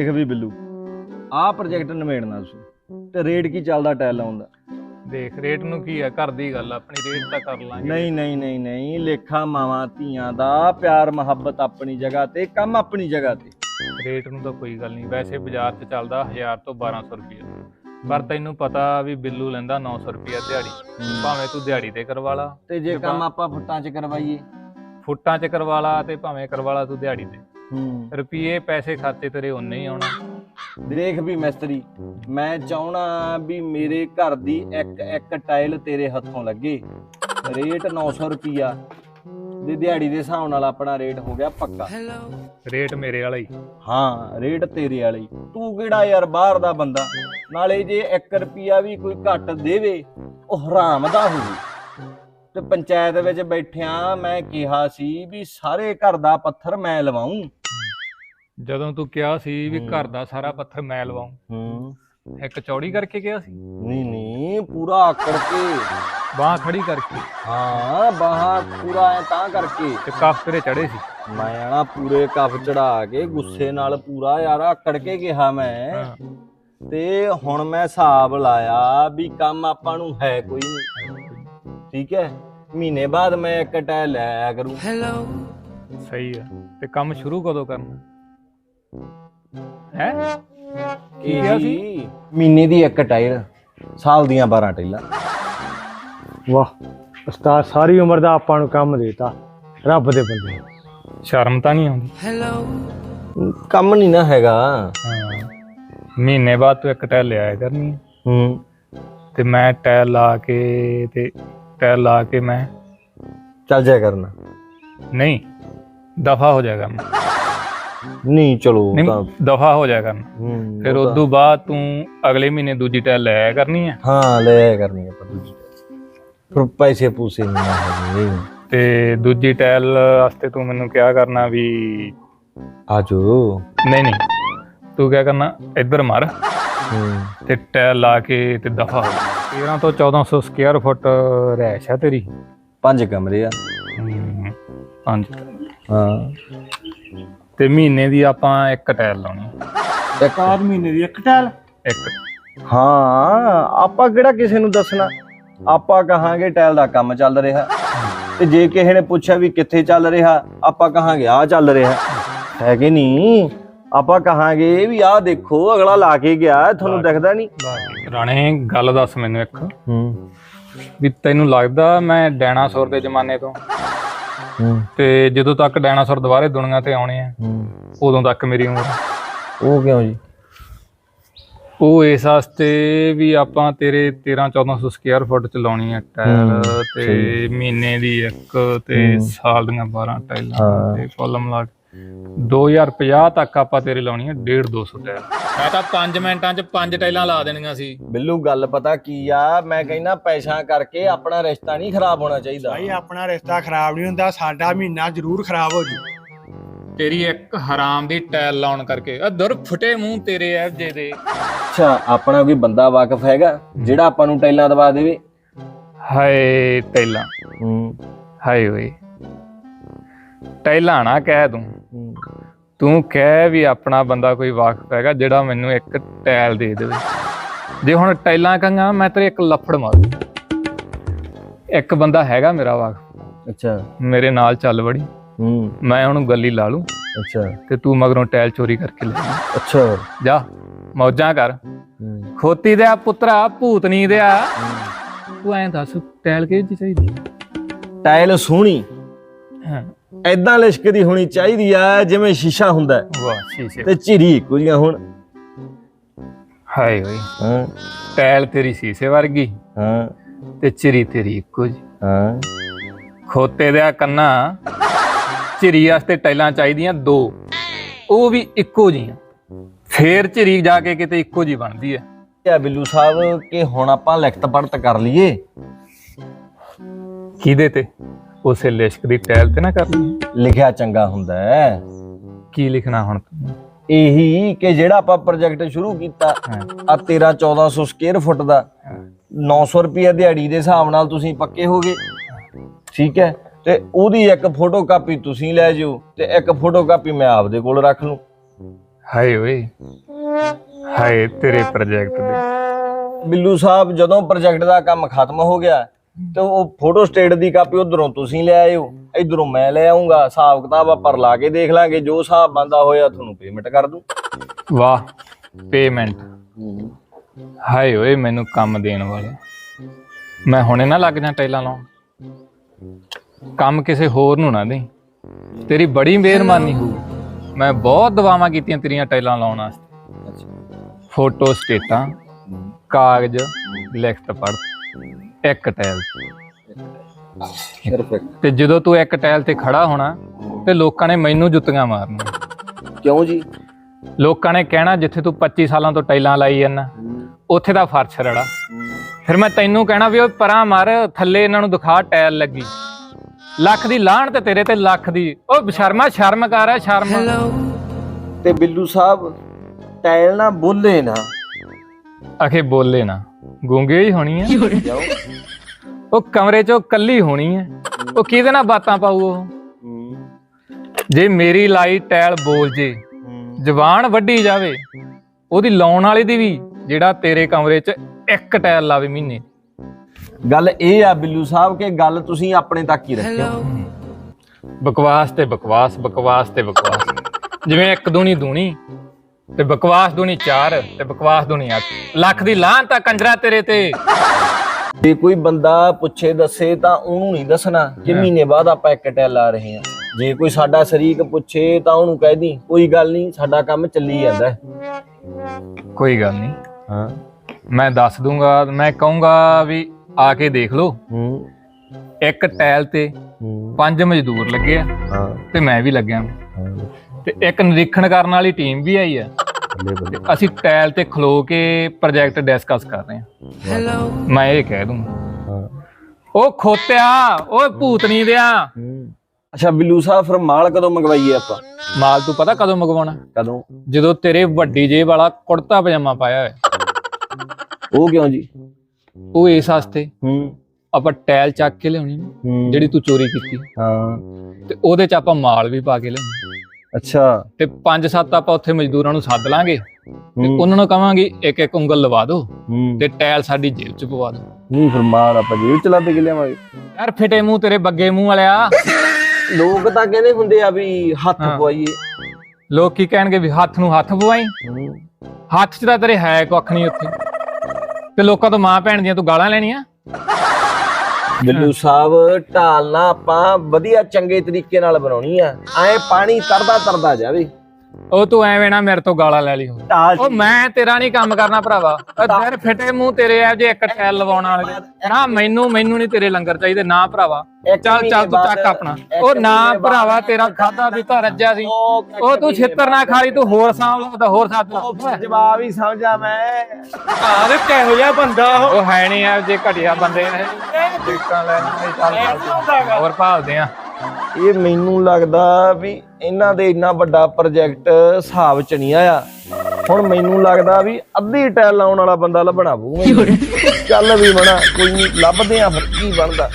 ਦੇਖ ਵੀ ਬਿੱਲੂ ਆਹ ਪ੍ਰੋਜੈਕਟ ਨਿਬੇੜਨਾ ਤੁਸੀਂ ਤੇ ਰੇਟ ਕੀ ਚੱਲਦਾ ਟੈਲ ਲਾਉਣ ਦਾ? ਦੇਖ ਰੇਟ ਨੂੰ ਕੀ ਹੈ ਘਰ ਦੀ ਗੱਲ ਆ, ਆਪਣੀ ਰੇਟ ਤਾਂ ਕਰ ਲਾਂਗੇ। ਨਹੀਂ ਨਹੀਂ ਨਹੀਂ ਨਹੀਂ ਲੇਖਾ ਮਾਵਾਂ ਧੀਆਂ ਦਾ ਪਿਆਰ ਮੁਹੱਬਤ ਆਪਣੀ ਜਗ੍ਹਾ ਤੇ ਕੰਮ ਆਪਣੀ ਜਗ੍ਹਾ ਤੇ। ਰੇਟ ਨੂੰ ਤਾਂ ਕੋਈ ਗੱਲ ਨਹੀਂ ਵੈਸੇ ਬਾਜ਼ਾਰ 'ਚ ਚੱਲਦਾ 1000 ਤੋਂ 1200 ਰੁਪਏ ਪਰ ਤੈਨੂੰ ਪਤਾ ਵੀ ਬਿੱਲੂ ਲੈਂਦਾ 900 ਰੁਪਏ ਦਿਹਾੜੀ ਭਾਵੇਂ ਤੂੰ ਦਿਹਾੜੀ ਤੇ ਕਰਵਾ ਲਾ ਤੇ ਜੇ ਕੰਮ ਆਪਾਂ ਫੁੱਟਾਂ 'ਚ ਕਰਵਾਈਏ? ਫੁੱਟਾਂ 'ਚ ਕਰਵਾ ਲਾ ਤੇ ਭਾਵੇਂ ਕਰਵਾ ਲਾ ਤੂੰ ਦਿਹਾੜੀ ਤੇ। ਹੂੰ। ਰੁਪਏ ਪੈਸੇ ਖਾਤੇ ਤੇਰੇ ਉਨੇ ਹੀ ਆਉਣਾ। ਦੇਖ ਵੀ ਮਿਸਤਰੀ ਮੈਂ ਚਾਹਣਾ ਵੀ ਮੇਰੇ ਘਰ ਦੀ ਇੱਕ ਇੱਕ ਟਾਇਲ ਤੇਰੇ ਹੱਥੋਂ ਲੱਗੇ। ਰੇਟ 900 ਰੁਪਿਆ ਦੇ ਦਿਹਾੜੀ ਦੇ ਹਿਸਾਬ ਨਾਲ ਆਪਣਾ ਰੇਟ ਹੋ ਗਿਆ ਪੱਕਾ। ਰੇਟ ਮੇਰੇ ਵਾਲਾ ਹੀ। ਹਾਂ ਰੇਟ ਤੇਰੇ ਵਾਲੀ ਤੂੰ ਕਿਹੜਾ ਯਾਰ ਬਾਹਰ ਦਾ ਬੰਦਾ? ਨਾਲੇ ਜੇ 1 ਰੁਪਿਆ ਵੀ ਕੋਈ ਘੱਟ ਦੇਵੇ ਉਹ ਹਰਾਮ ਦਾ ਹੋਵੇ ਤੇ ਪੰਚਾਇਤ ਵਿੱਚ ਬੈਠਿਆਂ ਮੈਂ ਕਿਹਾ ਸੀ ਵੀ ਸਾਰੇ ਘਰ ਦਾ ਪੱਥਰ ਮੈਂ ਲਵਾਉਂ ਜਦੋਂ ਤੂੰ ਕਿਹਾ ਸੀ ਵੀ। ਘਰ ਦਾ ਸਾਰਾ ਪੱਥਰ ਮੈਂ ਲਵਾਉਂ। ਹੂੰ। ਇੱਕ ਚੌੜੀ ਕਰਕੇ ਕਿਹਾ ਸੀ? ਨਹੀਂ ਨਹੀਂ ਪੂਰਾ ਆਕੜ ਕੇ ਬਾਹ ਖੜੀ ਕਰਕੇ। ਹਾਂ ਬਾਹਾਂ ਪੂਰਾ ਐ ਤਾਂ ਕਰਕੇ। ਤੇ ਕੱਫ ਤੇਰੇ ਚੜੇ ਸੀ। ਮੈਂ ਆਣਾ ਪੂਰੇ ਕੱਪ ਚੜਾ ਕੇ ਗੁੱਸੇ ਨਾਲ ਪੂਰਾ ਯਾਰ ਆਕੜ ਕੇ ਕਿਹਾ ਮੈਂ। ਹਾਂ। ਤੇ ਹੁਣ ਮੈਂ ਹਿਸਾਬ ਲਾਇਆ ਵੀ ਕੰਮ ਆਪਾਂ ਨੂੰ ਹੈ ਕੋਈ ਨਹੀਂ ਠੀਕ ਹੈ? ਮਹੀਨੇ ਬਾਅਦ ਮੈਂ ਇੱਕ ਟੈ ਲੈ ਕਰੂੰ। ਸਹੀ ਆ ਤੇ ਕੰਮ ਸ਼ੁਰੂ ਕਦੋਂ ਕਰਨਾ? ਹੈ? ਕੀ ਕਿਹਾ ਸੀ? ਮਹੀਨੇ ਦੀ ਇੱਕ ਟਾਇਰ ਸਾਲ ਦੀਆਂ 12 ਟੈਲਾਂ ਵਾਹ ਉਸਤਾਦ ਸਾਰੀ ਉਮਰ ਦਾ ਆਪਾਂ ਨੂੰ ਕੰਮ ਦੇਤਾ। ਰੱਬ ਦੇ ਬੰਦੇ। ਸ਼ਰਮ ਤਾਂ ਨਹੀਂ ਆਉਂਦੀ? ਕੰਮ ਨਹੀਂ ਨਾ ਹੈਗਾ। ਹਾਂ। ਮਹੀਨੇ ਬਾਅਦ ਤੂੰ ਇੱਕ ਟੈਲ ਲਿਆਇਆ ਕਰਨੀ ਹੈ। ਹੂੰ। ਤੇ ਮੈਂ ਟੈਲ ਲਾ ਕੇ ਤੇ ਟੈਲ ਲਾ ਕੇ ਮੈਂ ਚੱਲ ਜਾਇਆ ਕਰਨਾ। ਨਹੀਂ ਦਫਾ ਹੋ ਜਾਏਗਾ ਮੈਂ ਨਹੀਂ ਚਲੋ ਤਾਂ ਦਫਾ ਹੋ ਜਾਏਗਾ ਮੈਂ ਹੂੰ, ਫਿਰ ਉਹ ਤਾਂ- ਉਦੋਂ ਬਾਅਦ ਤੂੰ ਅਗਲੇ ਮਹੀਨੇ ਦੂਜੀ ਟੈਲ ਲੈ ਆਇਆ ਕਰਨੀ ਹੈ ਹਾਂ ਲੈ ਆਇਆ ਕਰਨੀ ਆਪਾਂ ਦੂਜੀ ਪਰ ਪੈਸੇ ਪੂਸੇ ਨਹੀਂ ਨਾ ਹੈਗੇ ਤੇ ਦੂਜੀ ਟੈਲ ਵਾਸਤੇ ਤੂੰ ਮੈਨੂੰ ਕਿਹਾ ਕਰਨਾ ਵੀ ਆਜੋ। ਨਹੀਂ ਨਹੀਂ ਤੂੰ ਕਿਆ ਕਰਨਾ ਇੱਧਰ ਮਾਰ। ਹੂੰ। ਤੇ ਟੈਲ ਲਾ ਕੇ ਤੇ ਦਫਾ ਹੋ ਜਾ। 13 ਤੋਂ 1400 ਸਕੁਅਰ ਫੁੱਟ ਰਹਿਸ਼ ਆ ਤੇਰੀ। ਪੰਜ ਕਮਰੇ ਆ। ਹਮ, ਪੰਜ। ਹਾਂ। ਤੇ ਮਹੀਨੇ ਦੀ ਆਪਾਂ ਇੱਕ ਟੈਲ ਲਾਉਣੀ ਇੱਕ ਆਦ ਮਹੀਨੇ ਦੀ ਇੱਕ ਟੈਲ ਇੱਕ। ਹਾਂ ਆਪਾਂ ਕਿਹੜਾ ਕਿਸੇ ਨੂੰ ਦੱਸਣਾ? ਆਪਾਂ ਕਹਾਂਗੇ ਟਾਇਲ ਦਾ ਕੰਮ ਚੱਲ ਰਿਹਾ। ਤੇ ਜੇ ਕਿਸੇ ਨੇ ਪੁੱਛਿਆ ਵੀ ਕਿੱਥੇ ਚੱਲ ਰਿਹਾ ਆਪਾਂ ਕਹਾਂਗੇ ਆ ਚੱਲ ਰਿਹਾ। ਹੈ ਕਿ ਨਹੀਂ? ਆਪਾਂ ਕਹਾਂਗੇ ਵੀ ਆਹ ਦੇਖੋ ਅਗਲਾ ਲਾ ਕੇ ਗਿਆ ਤੁਹਾਨੂੰ ਦਿਖਦਾ ਨਹੀਂ। ਰਾਣੇ ਗੱਲ ਦੱਸ ਮੈਨੂੰ ਇੱਕ। ਹੂੰ। ਵੀ ਤੈਨੂੰ ਲੱਗਦਾ ਮੈਂ ਡਾਇਨਾਸੌਰ ਦੇ ਜ਼ਮਾਨੇ ਤੋਂ? ਤੇ ਜਦੋਂ ਤੱਕ ਡਾਇਨਾਸੌਰ ਦੁਬਾਰੇ ਦੁਨੀਆ ਤੇ ਆਉਣੇ ਆ ਉਦੋਂ ਤੱਕ ਮੇਰੀ ਉਮਰ ਉਹ ਕਿਉਂ ਜੀ ਉਹ ਇਸ ਵਾਸਤੇ ਵੀ ਆਪਾਂ ਤੇਰੇ 13 1400 ਸਕੁਅਰ ਫੁੱਟ ਚ ਲਾਉਣੀ ਹੈ ਟਾਇਲ ਤੇ। ਮਹੀਨੇ ਦੀ ਇੱਕ ਤੇ। ਸਾਲ ਦੀਆਂ 12 ਟਾਈਲਾਂ ਹਾਂ। ਤੇ ਕੁੱਲ ਮਿਲਾ ਕੇ 2050 ਤੱਕ ਆਪਾਂ ਤੇਰੇ ਲਾਉਣੀ ਹੈ 1.5 200 ਟਾਇਲ ਮੈਂ ਤਾਂ 5 ਮਿੰਟਾਂ ਚ 5 ਟਾਈਲਾਂ ਲਾ ਦੇਣੀਆਂ ਸੀ। ਬਿੱਲੂ ਗੱਲ ਪਤਾ ਕੀ ਆ? ਮੈਂ ਕਹਿੰਦਾ ਪੈਸਾ ਕਰਕੇ ਆਪਣਾ ਰਿਸ਼ਤਾ ਨਹੀਂ ਖਰਾਬ ਹੋਣਾ ਚਾਹੀਦਾ। ਭਾਈ ਆਪਣਾ ਰਿਸ਼ਤਾ ਖਰਾਬ ਨਹੀਂ ਹੁੰਦਾ ਸਾਡਾ ਮਹੀਨਾ ਜ਼ਰੂਰ ਖਰਾਬ ਹੋ ਜੂ। ਤੇਰੀ ਇੱਕ ਹਰਾਮ ਦੀ ਟਾਇਲ ਲਾਉਣ ਕਰਕੇ। ਆ ਦਰ ਫਟੇ ਮੂੰਹ ਤੇਰੇ ਐ ਜੇ ਦੇ। ਅੱਛਾ ਆਪਣਾ ਕੋਈ ਬੰਦਾ ਵਾਕਿਫ ਹੈਗਾ ਜਿਹੜਾ ਆਪਾਂ ਨੂੰ ਟਾਈਲਾਂ ਦਵਾ ਦੇਵੇ? ਹਾਏ ਟਾਈਲਾਂ ਹੂੰ। ਹਾਏ ਓਏ। ਟਾਈਲਾਂ ਨਾ ਕਹਿ ਤੂੰ। ਤੂੰ ਕਹਿ ਵੀ ਆਪਣਾ ਬੰਦਾ ਕੋਈ ਵਾਕਫ ਹੈਗਾ ਜਿਹੜਾ ਮੈਨੂੰ ਇੱਕ ਟਾਇਲ ਦੇ ਦੇਵੇ। ਜੇ ਹੁਣ ਟਾਈਲਾਂ ਕਹਾਂਗਾ ਮੈਂ ਤੇਰੇ ਇੱਕ ਲੱਫੜ ਮਾਰੂ ਇੱਕ ਬੰਦਾ ਹੈਗਾ ਮੇਰਾ ਵਾਕਫ। ਅੱਛਾ। ਮੇਰੇ ਨਾਲ ਚੱਲ ਵੜੀ। ਹੂੰ। ਮੈਂ ਉਹਨੂੰ ਗੱਲੀ ਲਾ ਲੂੰ। ਅੱਛਾ। ਤੇ ਤੂੰ ਮਗਰੋਂ ਟਾਇਲ ਚੋਰੀ ਕਰਕੇ ਲੈ। ਅੱਛਾ। ਜਾ ਮੌਜਾਂ ਕਰ। ਖੋਤੀ ਦੇ ਪੁੱਤਰਾ ਭੂਤਨੀ ਦੇ ਆ। ਤੂੰ ਐਂ ਦੱਸ ਟਾਇਲ ਕਿਹਦੀ ਚਾਹੀਦੀ? ਟਾਇਲ ਸੋਹਣੀ। ਹਾਂ। ਐਦਾਂ ਲਿਸ਼ਕਦੀ ਹੋਣੀ ਚਾਹੀਦੀ ਆ ਜਿਵੇਂ ਸ਼ੀਸ਼ਾ ਹੁੰਦਾ ਹੈ, ਵਾਹ ਸ਼ੀਸ਼ੇ। ਤੇ ਝਿਰੀ ਇੱਕੋ ਜਿਹੀਆਂ ਹੁਣ। ਹਾਏ ਓਏ। ਹਾਂ। ਟਾਇਲ ਤੇਰੀ ਸ਼ੀਸ਼ੇ ਵਰਗੀ। ਹਾਂ। ਤੇ ਚਿਰੀ ਤੇਰੀ ਇੱਕੋ ਜੀ ਹਾਂ। ਖੋਤੇ ਦੇ ਕੰਨਾ। ਚਿਰੀ ਵਾਸਤੇ ਟਾਈਲਾਂ ਚਾਹੀਦੀਆਂ ਦੋ। ਉਹ ਵੀ ਇੱਕੋ ਜੀਆਂ ਫੇਰ ਚਿਰੀ ਜਾ ਕੇ ਕਿਤੇ ਇੱਕੋ ਜੀ ਬਣਦੀ ਹੈ। ਆ ਬਿੱਲੂ ਸਾਹਿਬ ਕਿ ਹੁਣ ਆਪਾਂ ਲਿਖਤ ਪੜਤ ਕਰ ਲਈਏ? ਕਿਹਦੇ ਤੇ? ਉਸੇ ਲਿਸ਼ਕ ਦੀ ਟਾਇਲ ਤੇ ਨਾ ਕਰ ਲਈ ਲਿਖਿਆ ਚੰਗਾ ਹੁੰਦਾ ਹੈ। ਕੀ ਲਿਖਣਾ ਹੁਣ ਤੂੰ? ਇਹੀ ਕਿ ਜਿਹੜਾ ਆਪਾਂ ਪ੍ਰੋਜੈਕਟ ਸ਼ੁਰੂ ਕੀਤਾ ਆ 13 1400 ਸਕੁਅਰ ਫੁੱਟ ਦਾ 900 ਰੁਪਏ ਦਿਹਾੜੀ ਦੇ ਹਿਸਾਬ ਨਾਲ ਤੁਸੀਂ ਪੱਕੇ ਹੋਗੇ ਠੀਕ ਹੈ? ਤੇ ਉਹਦੀ ਇੱਕ ਫੋਟੋ ਕਾਪੀ ਤੁਸੀਂ ਲੈ ਜਿਓ ਤੇ ਇੱਕ ਫੋਟੋ ਕਾਪੀ ਮੈਂ ਆਪਦੇ ਕੋਲ ਰੱਖ ਲੂੰ। ਹਾਏ ਓਏ। ਹਾਏ ਤੇਰੇ ਪ੍ਰੋਜੈਕਟ ਦੇ। ਬਿੱਲੂ ਸਾਹਿਬ ਜਦੋਂ ਪ੍ਰੋਜੈਕਟ ਦਾ ਕੰਮ ਖਤਮ ਹੋ ਗਿਆ ਤੇ ਉਹ ਫੋਟੋ ਸਟੇਟ ਦੀ ਕਾਪੀ ਉਧਰੋਂ ਤੁਸੀਂ ਲੈ ਆਇਓ ਇਧਰੋਂ ਮੈਂ ਲੈ ਆਉਂਗਾ ਹਿਸਾਬ ਕਿਤਾਬ ਆਪਾਂ ਲਾ ਕੇ ਦੇਖ ਲਾਂਗੇ ਜੋ ਹਿਸਾਬ ਬੰਦਾ ਹੋਇਆ ਤੁਹਾਨੂੰ ਪੇਮੈਂਟ ਕਰ ਦੂੰ। ਵਾਹ ਪੇਮੈਂਟ ਹਾਏ ਓਏ ਮੈਨੂੰ ਕੰਮ ਦੇਣ ਵਾਲੇ। ਮੈਂ ਹੁਣੇ ਨਾ ਲੱਗ ਜਾ ਟੈਲਾਂ ਲਾਉਣ। ਕੰਮ ਕਿਸੇ ਹੋਰ ਨੂੰ ਨਾ ਦੇ ਤੇਰੀ ਬੜੀ ਮਿਹਰਬਾਨੀ ਹੋਊ। ਮੈਂ ਬਹੁਤ ਦਵਾਵਾਂ ਕੀਤੀਆਂ ਤੇਰੀਆਂ ਟੈਲਾਂ ਲਾਉਣ ਵਾਸਤੇ। ਫੋਟੋ ਸਟੇਟਾਂ ਕਾਗਜ਼ ਲਿਖਤ ਪੜ ਇੱਕ ਟੈਲ ਪਰਫੈਕਟ ਤੇ ਜਦੋਂ ਤੂੰ ਇੱਕ ਟੈਲ ਤੇ ਖੜਾ ਹੋਣਾ ਤੇ ਲੋਕਾਂ ਨੇ ਮੈਨੂੰ ਜੁੱਤੀਆਂ ਮਾਰਨੀਆਂ। ਕਿਉਂ ਜੀ? ਲੋਕਾਂ ਨੇ ਕਹਿਣਾ ਜਿੱਥੇ ਤੂੰ 25 ਸਾਲਾਂ ਤੋਂ ਟੈਲਾਂ ਲਾਈ ਜਾਂਦਾ ਉੱਥੇ ਦਾ ਫਰਸ਼ ਰੜਾ। ਫਿਰ ਮੈਂ ਤੈਨੂੰ ਕਹਿਣਾ ਵੀ ਉਹ ਪਰਾਂ ਮਾਰ ਥੱਲੇ ਇਹਨਾਂ ਨੂੰ ਦਿਖਾ ਟੈਲ ਲੱਗੀ। ਲੱਖ ਦੀ ਲਾਹਣ ਤੇ ਤੇਰੇ ਤੇ ਲੱਖ ਦੀ ਉਹ ਸ਼ਰਮਾ ਸ਼ਰਮ ਕਰ ਆ ਸ਼ਰਮ। ਤੇ ਬਿੱਲੂ ਸਾਹਿਬ ਟਾਇਲ ਨਾ ਬੋਲੇ ਨਾ। ਅਖੇ ਬੋਲੇ ਨਾ। ਗੂੰਗੇ ਹੀ ਹੋਣੀ ਹੈ ਜਾਓ ਉਹ ਕਮਰੇ 'ਚ ਕੱਲੀ ਹੋਣੀ ਹੈ ਉਹ ਕਿਹਦੇ ਨਾਲ ਬਾਤਾਂ ਪਾਊ ਉਹ? ਜੇ ਮੇਰੀ ਲਾਈ ਟੈਲ ਬੋਲ ਜੇ ਜ਼ਬਾਨ ਵੱਢੀ ਜਾਵੇ ਉਹਦੀ ਲਾਉਣ ਵਾਲੇ ਦੀ ਵੀ ਜਿਹੜਾ ਤੇਰੇ ਕਮਰੇ 'ਚ ਇੱਕ ਟੈਲ ਲਾਵੇ ਮਹੀਨੇ ਗੱਲ ਇਹ ਆ ਬਿੱਲੂ ਸਾਹਿਬ ਕਿ ਗੱਲ ਤੁਸੀਂ ਆਪਣੇ ਤੱਕ ਹੀ ਰੱਖਿਓ। ਬਕਵਾਸ ਤੇ ਬਕਵਾਸ ਬਕਵਾਸ ਤੇ ਬਕਵਾਸ। ਜਿਵੇਂ ਇੱਕ ਦੂਣੀ ਦੂਣੀ ਤੇ ਬਕਵਾਸ ਦੂਣੀ ਚਾਰ ਤੇ ਬਕਵਾਸ ਦੂਣੀ ਅੱਠ। ਲੱਖ ਦੀ ਲਾਹਨ ਤਾਂ ਕੰਜਰਾ ਤੇਰੇ ਤੇ। ਜੇ ਕੋਈ ਬੰਦਾ ਪੁੱਛੇ ਦੱਸੇ ਤਾਂ ਉਹਨੂੰ ਨਹੀਂ ਦੱਸਣਾ ਕਿ ਮਹੀਨੇ ਬਾਅਦ ਆਪਾਂ ਇੱਕ ਟੈਲ ਲਾ ਰਹੇ ਹਾਂ। ਜੇ ਕੋਈ ਸਾਡਾ ਸ਼ਰੀਕ ਪੁੱਛੇ ਤਾਂ ਉਹਨੂੰ ਕਹਿ ਦੀ ਕੋਈ ਗੱਲ ਨਹੀਂ ਸਾਡਾ ਕੰਮ ਚੱਲੀ ਜਾਂਦਾ। ਕੋਈ ਗੱਲ ਨਹੀਂ। ਹਾਂ। ਮੈਂ ਦੱਸ ਦੂੰਗਾ ਮੈਂ ਕਹੂੰਗਾ ਵੀ ਆ ਕੇ ਦੇਖ ਲਓ। ਹੂੰ। ਇੱਕ ਟੈਲ ਤੇ ਹੂੰ। ਪੰਜ ਮਜ਼ਦੂਰ ਲੱਗੇ ਆ ਹਾਂ। ਤੇ ਮੈਂ ਵੀ ਲੱਗਿਆ। ਹਾਂ। ਤੇ ਇੱਕ ਨਿਰੀਖਣ ਕਰਨ ਵਾਲੀ ਟੀਮ ਵੀ ਆਈ ਆ। ਬੱਲੇ ਬੱਲੇ ਅਸੀਂ ਟੈਲ ਤੇ ਖਲੋ ਕੇ ਪ੍ਰੋਜੈਕਟ ਡਿਸਕਸ ਕਰ ਰਹੇ ਹਾਂ। ਮੈਂ ਇਹ ਕਹਿ ਹਾਂ। ਉਹ ਖੋਤਿਆ ਓਏ ਭੂਤਨੀ ਦਿਆ। ਹੂੰ। ਅੱਛਾ ਬਿੱਲੂ ਸਾਹਿਬ ਫਿਰ ਮਾਲ ਕਦੋਂ ਮੰਗਵਾਈਏ ਆਪਾਂ? ਮਾਲ ਤੂੰ ਪਤਾ ਕਦੋਂ ਮੰਗਵਾਉਣਾ? ਕਦੋਂ? ਜਦੋਂ ਤੇਰੇ ਵੱਡੀ ਜੇਬ ਵਾਲਾ ਕੁੜਤਾ ਪਜਾਮਾ ਪਾਇਆ ਹੋਇਆ। ਉਹ ਕਿਉਂ ਜੀ? ਉਹ ਇਸ ਵਾਸਤੇ। ਹੂੰ। ਆਪਾਂ ਟੈਲ ਚੱਕ ਕੇ ਲਿਆਉਣੀ ਨਾ, ਹੂੰ। ਜਿਹੜੀ ਤੂੰ ਚੋਰੀ ਕੀਤੀ। ਹਾਂ। ਤੇ ਉਹਦੇ ਚ ਆਪਾਂ ਮਾਲ ਵੀ ਪਾ ਕੇ ਲਿਆਉਣੀ। ਅੱਛਾ। ਤੇ ਪੰਜ ਸੱਤ ਆਪਾਂ ਉੱਥੇ ਮਜ਼ਦੂਰਾਂ ਨੂੰ ਸੱਦ ਲਾਂਗੇ ਤੇ ਉਹਨਾਂ ਨੂੰ ਕਵਾਂਗੇ ਇੱਕ ਇੱਕ ਉਂਗਲ ਲਵਾ ਦਿਓ ਤੇ ਟੈਲ ਸਾਡੀ ਜੇਬ ਚ ਪਵਾ ਦਿਓ। ਨਹੀਂ ਫਿਰ ਮਾਲ ਆਪਾਂ ਜੇਬ ਚ ਲੱਦ ਕੇ ਲਿਆਵਾਂਗੇ ਯਾਰ ਫਿੱਟੇ ਮੂੰਹ ਤੇਰੇ ਬੱਗੇ ਮੂੰਹ ਵਾਲਿਆ। ਲੋਕ ਤਾਂ ਕਹਿੰਦੇ ਹੁੰਦੇ ਆ ਵੀ ਹੱਥ ਹਾਂ। ਪਵਾਈਏ ਲੋਕ ਕੀ ਕਹਿਣਗੇ ਵੀ ਹੱਥ ਨੂੰ ਹੱਥ ਪਵਾਈ ਹੱਥ 'ਚ ਤਾਂ ਤੇਰੇ ਹੈ ਕੁੱਖ ਨਹੀਂ ਉੱਥੇ। ਤੇ ਲੋਕਾਂ ਤੋਂ ਮਾਂ ਭੈਣ ਦੀਆਂ ਤੂੰ ਗਾਲਾਂ ਲੈਣੀਆਂ? ਬਿੱਲੂ ਸਾਹਿਬ ਢਾਲ ਨਾ ਆਪਾਂ ਵਧੀਆ ਚੰਗੇ ਤਰੀਕੇ ਨਾਲ ਬਣਾਉਣੀ ਆ। ਐ ਪਾਣੀ ਤਰਦਾ ਤਰਦਾ ਜਾਵੇ। ਉਹ ਤੂੰ ਐਵੇਂ ਨਾ ਮੇਰੇ ਤੋਂ ਗਾਲਾਂ ਲੈ ਲਈ ਹੁਣ। ਢਾਲ ਉਹ ਮੈਂ ਤੇਰਾ ਨਹੀਂ ਕੰਮ ਕਰਨਾ ਭਰਾਵਾ। ਉਹ ਫਿੱਟੇ ਮੂੰਹ ਤੇਰੇ ਐ ਜੇ ਇੱਕ ਟੈਲ ਲਵਾਉਣ ਵਾਲੇ। ਨਾ ਮੈਨੂੰ ਮੈਨੂੰ ਨਹੀਂ ਤੇਰੇ ਲੰਗਰ ਚਾਹੀਦੇ ਨਾ ਭਰਾਵਾ। ਇੱਕ ਚੱਲ ਚੱਲ ਤੂੰ ਚੱਕ ਆਪਣਾ। ਇੱਕ ਉਹ ਨਾ ਮਹੀਨੇ ਬਾਅਦ ਭਰਾਵਾ ਤੇਰਾ ਖਾਦਾ ਪੀਤਾ ਰੱਜਿਆ ਸੀ। ਉਹ ਉਹ ਤੂੰ ਛਿੱਤਰ ਨਾ ਖਾਲੀ ਤੂੰ ਹੋਰ ਸਾਂਭ ਲਾ ਤਾਂ ਹੋਰ ਸਾਥ ਲਾ। ਉਹ ਜਵਾਬ ਹੀ ਸਮਝਾ ਮੈਂ। ਆਹ ਕਿਹੋ ਜਿਹਾ ਬੰਦਾ ਉਹ? ਉਹ ਹੈ ਨਹੀਂ ਐ ਜੇ ਘਟਿਆ ਬੰਦੇ ਨੇ। ਦੇਖਾਂ ਲੈ ਚੱਲ ਚੱਲ। ਹੋਰ ਭਾਲਦੇ ਆ। ਇਹ ਮੈਨੂੰ ਲੱਗਦਾ ਵੀ ਇਹਨਾਂ ਦੇ ਇੰਨਾ ਵੱਡਾ ਪ੍ਰੋਜੈਕਟ ਹਿਸਾਬ ਚ ਨਹੀਂ ਆਇਆ। ਹੁਣ ਮੈਨੂੰ ਲੱਗਦਾ ਵੀ ਅੱਧੀ ਟੈਲ ਲਾਉਣ ਵਾਲਾ ਬੰਦਾ ਲੱਭਣਾ ਪਊਗਾ ਚੱਲ ਵੀ ਮਣਾ ਕੋਈ ਨਹੀਂ ਲੱਭਦੇ ਆ ਫਿਰ ਕੀ ਬਣਦਾ।